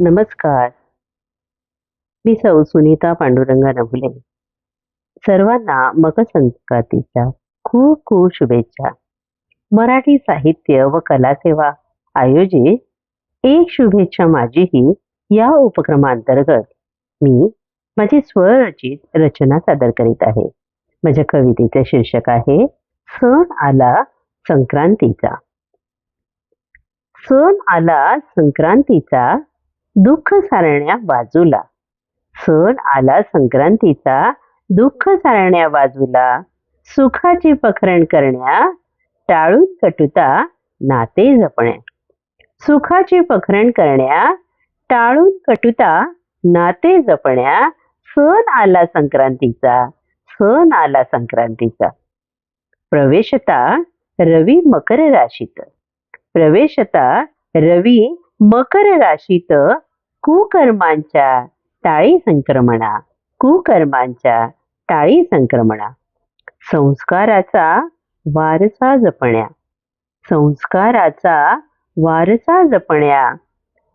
नमस्कार. मी सौ सुनीता पांडुरंगा नवले सर्वांना मकर संक्रांतीच्या खूप खूप शुभेच्छा. मराठी साहित्य व कला सेवा आयोजित एक शुभेच्छा माझीही या उपक्रमांतर्गत मी माझी स्वरचित रचना सादर करीत आहे. माझ्या कवितेचे शीर्षक आहे सण आला संक्रांतीचा. सण आला संक्रांतीचा दुःख सारण्या बाजूला. सण आला संक्रांतीचा. दुःख सारण्या बाजूला. सुखाची पखरण करण्या. टाळून कटुता नाते जपण्या सुखाची पखरण करण्या. टाळून कटुता नाते जपण्या. सण आला संक्रांतीचा. सण आला संक्रांतीचा. प्रवेशता रवी मकर राशीत. प्रवेशता रवी मकर राशीत कुकर्मांच्या टाळी संक्रमणा कुकर्मांच्या टाळी संक्रमणा. संस्काराचा वारसा जपण्या संस्काराचा वारसा जपण्या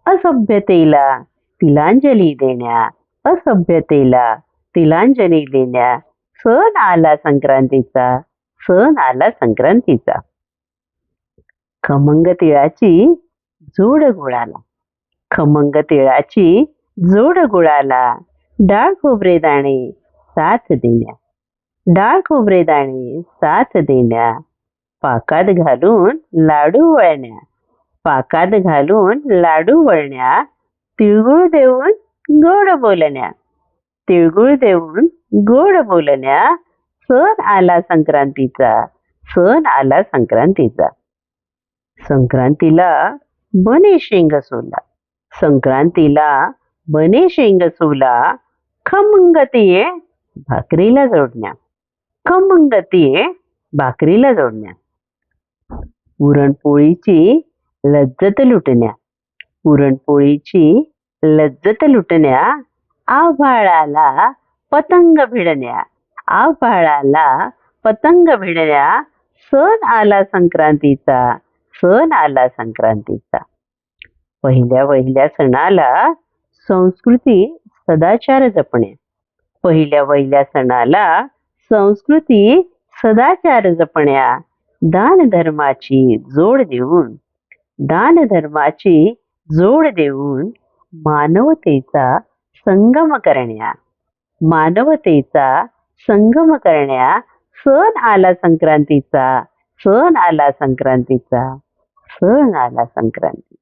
असभ्यतेला तिलांजली देण्या असभ्यतेला तिलांजली देण्या सण आला संक्रांतीचा सण आला संक्रांतीचा. खमंग तिळाची जोड गुळाला. खमंग तिळाची जोड गुळाला. डाळ खोबरे दाणे साथ देण्या. डाळ खोबरे दाणे साथ देण्या. पाकात घालून लाडू वळण्या. पाकात घालून लाडू वळण्या. तिळगुळ देऊन गोड बोलण्या. तिळगुळ देऊन गोड बोलण्या. सण आला संक्रांतीचा. सण आला संक्रांतीचा. संक्रांतीला बने शेंग सोला. संक्रांतीला बने शेंग सोला खमंगतीये भाकरीला जोडण्या. खमंगतीये भाकरीला जोडण्या. पुरणपोळीची लज्जत लुटण्या. पुरणपोळीची लज्जत लुटण्या. आभाळाला पतंग भिडण्या. आभाळाला पतंग भिडण्या. सण आला संक्रांतीचा. सण आला संक्रांतीचा. पहिल्या वहिल्या सणाला संस्कृती सदाचार जपणे. पहिल्या वहिल्या सणाला संस्कृती सदाचार जपण्या. दान धर्माची जोड देऊन दान धर्माची जोड देऊन मानवतेचा संगम करण्या. मानवतेचा संगम करण्या. सण आला संक्रांतीचा. सण आला संक्रांतीचा. सण आला संक्रांती.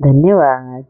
धन्यवाद.